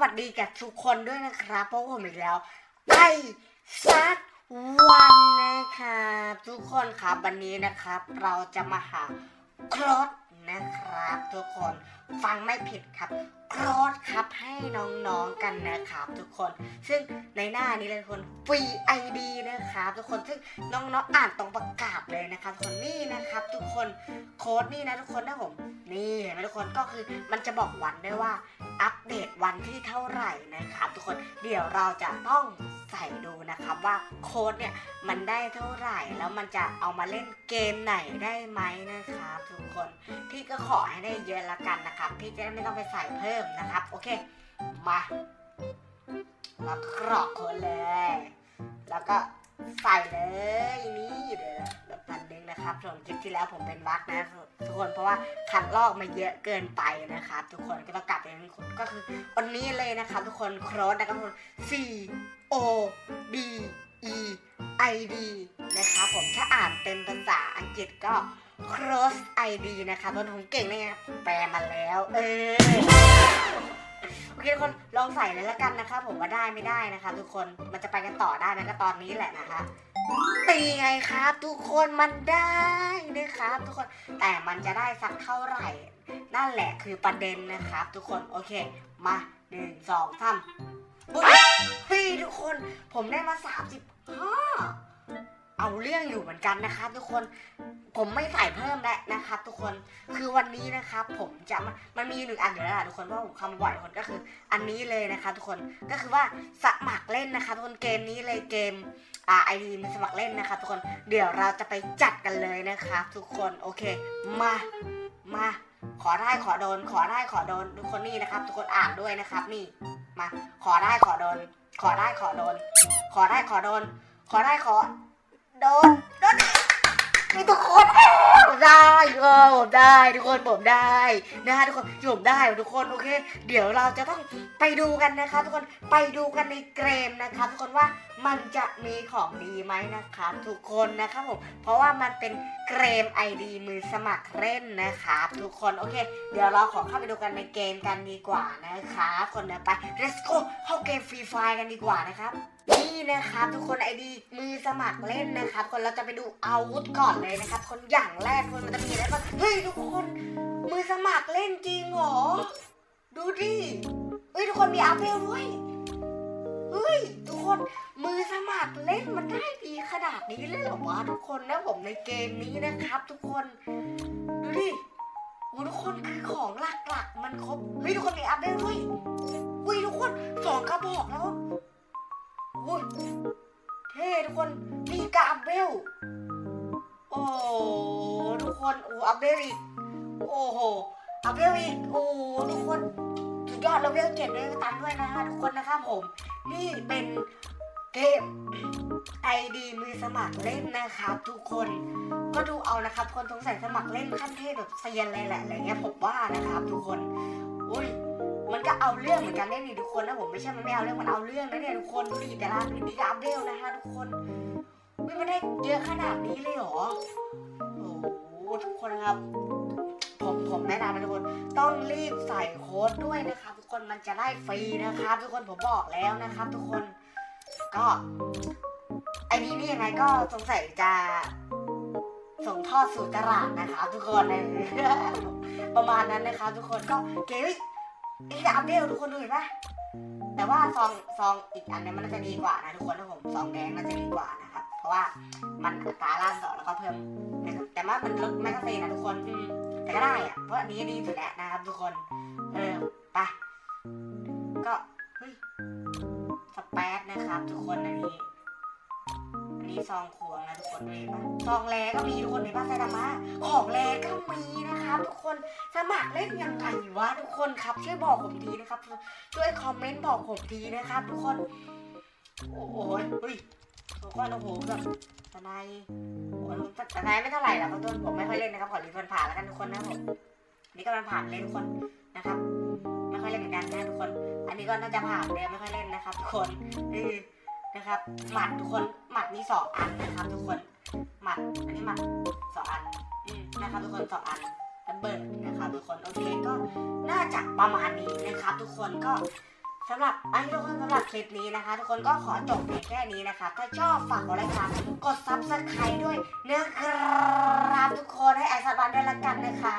วัสดีกับทุกคนด้วยนะครับเพราะผมอีกแล้วไอซักวันนะครับทุกคนครับวันนี้นะครับ เราจะมาหาครอสนะครับ ทุกคนฟังไม่ผิดครับครอสครับให้น้องๆกันนะครับทุกคน ซึ่งในหน้านี้เลยทุกคนฟรีไอดีนะครับ ทุกคนซึ่งน้องๆอ่านตรงประกาศเลยนะครับทุกคนนี่นะครับ ทุกคนโค้ดนี่นะทุกคนนะผมนี่เห็นไหมทุกคนก็คือมันจะบอกวันด้วยว่าอัปเดต วันที่เท่าไหร่นะครับ ทุกคนเดี๋ยวเราจะต้องใส่ดูนะครับว่าโค้ดเนี่ยมันได้เท่าไหร่แล้วมันจะเอามาเล่นเกมไหนได้ไหมนะครับทุกคนพี่ก็ขอให้ได้เยอะละกันนะครับ พี่จะไม่ต้องไปใส่เพิ่มนะครับ โอเคมาเรากรอกโค้ดเลย แล้วก็ใส่เลยนี่เดี๋ยว นะครับส่วนคลิปที่แล้วผมเป็นวักนะทุกคนเพราะว่าคัดลอกมาเยอะเกินไปนะครับ ทุกคนก็ต้องกลับไปนี่ก็คือวันนี้เลยนะครับ ทุกคนโครสนะครับทุกคน C O D E I D นะครับผมถ้าอ่านเป็นภาษาอังกฤษก็ cross ID นะครับทุกคนผมเก่งเลยครับแปลมาแล้ว เออ โอเคทุกคนลองใส่เลยละกันนะครับผมว่าได้ไม่ได้นะคะ ทุกคนมันจะไปกันต่อได้ไหมก็ตอนนี้แหละนะคะตีไงครับ ทุกคนมันได้นะครับ ทุกคนแต่มันจะได้สักเท่าไหร่ นั่นแหละคือประเด็นนะครับ ทุกคนโอเค มาหนึ่งสองสามเฮ้ยเฮ้ยทุกคน ผมได้มาสามสิบห้า เอาเรื่องอยู่เหมือนกันนะครับ ทุกคนผมไม่ใส่เพิ่มแล้วนะครับ ทุกคนคือวันนี้นะครับ ผมจะม,มันมีหนึ่งอันเดี๋ยวนะทุกคนเพราะผมคำบ่อยคนก็คือ อันนี้เลยนะคะทุกคนก็คือว่าสมัครเล่นนะคะทุกคนเกมนี้เลยเกมอ่าไอดีมันสมัครเล่นนะคะทุกคนเดี๋ยวเราจะไปจัดกันเลยนะคะทุกคนโอเคมามาขอได้ขอโดน ขอได้ขอโดนทุกคนนี่นะครับ ทุกคนอ่านด้วยนะครับ นี่มา ขอได้ขอโดน ขอได้ขอโดน ขอได้ขอโดน ขอได้ขอ โดนโดนนี่ทุกคนผมได้เออผมได้ทุกคนผมได้นะฮะทุกคนผมได้ทุกคนโอเค เดี๋ยวเราจะต้องไปดูกันนะคะทุกคนไปดูกันในเกมนะคะทุกคนว่ามันจะมีของดีไหมนะคะทุกคนนะครับผมเพราะว่ามันเป็นเกม ID มือสมัครเล่นนะคะทุกคนโอเค เดี๋ยวเราขอเข้าไปดูกันในเกมกันดีกว่านะคะคนเดียวไป let's go เข้าเกมฟรีไฟกันดีกว่านะครับ นี่นะครับทุกคนไอดีมือสมัครเล่นนะครับ คนเราจะไปดูอาวุธก่อนเลยนะครับ คนอย่างแรกคนมันจะมีอะไรบ้างเฮ้ยทุกคนมือสมัครเล่นจริงเหรอดูดิเฮ้ยทุกคนมีอาเบลด้วยเฮ้ยทุกคนมือสมัครเล่นมันได้ดีขนาดนี้เลยเหรอวะทุกคนนะผมในเกมนี้นะครับ ทุกคนดูดิโอ้ทุกคนคือของหลักๆ มันครบเฮ้ยทุกคนมีอาเบลด้วย มีกาอัพเบล โอ้ทุกคนโอ้อัพเบลอีก โอ้โหอัพเบลอีก โอ้ทุกคนสุดยอดเลเวลเจ็ดเลยตันด้วยนะฮะทุกคนนะครับผม นี่เป็นเกมไอดีมือสมัครเล่นนะครับทุกคนก็ดูเอานะครับคนสงสัยสมัครเล่นขั้นเทพแบบเซียนเลยแหละอะไรเงี้ยผมว่านะครับทุกคนอุ้ยมันก็เอาเรื่องเหมือนกันได้นี่ทุกคนนะผมไม่ใช่มันไม่เอาเรื่องมันเอาเรื่องนะเนี่ยทุกคนดูดิแต่ละดูดิอัพเดลนะฮะทุกคน ไม่มันได้เยอะขนาดนี้เลยเหรอ โอ้โหทุกคนครับ ผมผมแนะนำนะทุกคน ต้องรีบใส่โค้ดด้วยนะครับ ทุกคนมันจะได้ฟรีนะครับ ทุกคนผมบอกแล้วนะครับ ทุกคน ก็ไอ้นี้นี่ยังไงก็สงสัยจะส่งทอดสู่ตลาดนะครับทุกคนประมาณนั้นนะครับทุกคนก็เก๋อีกอัพเดลทุกคนดูเห็นปะแต่ว่าซองซองอีกอันเนี้ยมันน่าจะดีกว่านะทุกคนนะผมซองแดงน่าจะดีกว่านะ รับเพราะว่ามันอัตราล่าสองแล้วก็เพิ่มแต่ว่ามันลดแมกกาซีนนะทุกคนอืมแต่ก็ได้อะเพราะอันนี้ดีสุดแล้วนะครับทุกคน เออไปก็เฮ้ยสเปซนะครับ ทุกคนอันนี้อันนี้ซองควงนะทุกคนดูเห็นปะซองแรก็มีทุกคนเห็นปะไซดามะของแรก็มีนะครับ ทุกคนสมัครเล่นยังไงวะทุกคนครับช่วยบอกผมทีนะครับ ช่วยคอมเมนต์บอกผมทีนะครับ ทุกคน โอ้โหเฮ้ยทุ กคนโอ้โหแบบทนายโอ้โหทนายไม่เท่าไหร่หรอกเพราะต้นผมไม่ค่อยเล่นนะครับขอรีฟันผ่านแล้วกันทุกคนนะผมนี่ก็มันผ่านเล่นทุกคนนะครับ ไม่ค่อยเล่นเหมือนกันนะทุกคน อันนี้ก็น่าจะผ่านเลยไม่ค่อยเล่นนะครับทุกคนเออนะครับหมัดทุกคนหมัดมีสองอันนะครับทุกคนหมัดอันนี้หมัดสองอันอืมนะครับทุกคนสองอันระเบิดนะครับทุกคนโอเคก็น่าจะประมาณนี้นะครับทุกคนก็ สำหรับไอ้ทุกคนสำหรับคลิปนี้นะคะ ทุกคนก็ขอจบเพียงแค่นี้นะคะ ถ้าชอบฝากกดไลค์ครับกดซับสไครต์ด้วยนะครับทุกคนให้ไอซ์บันด้วยละกันนะคะ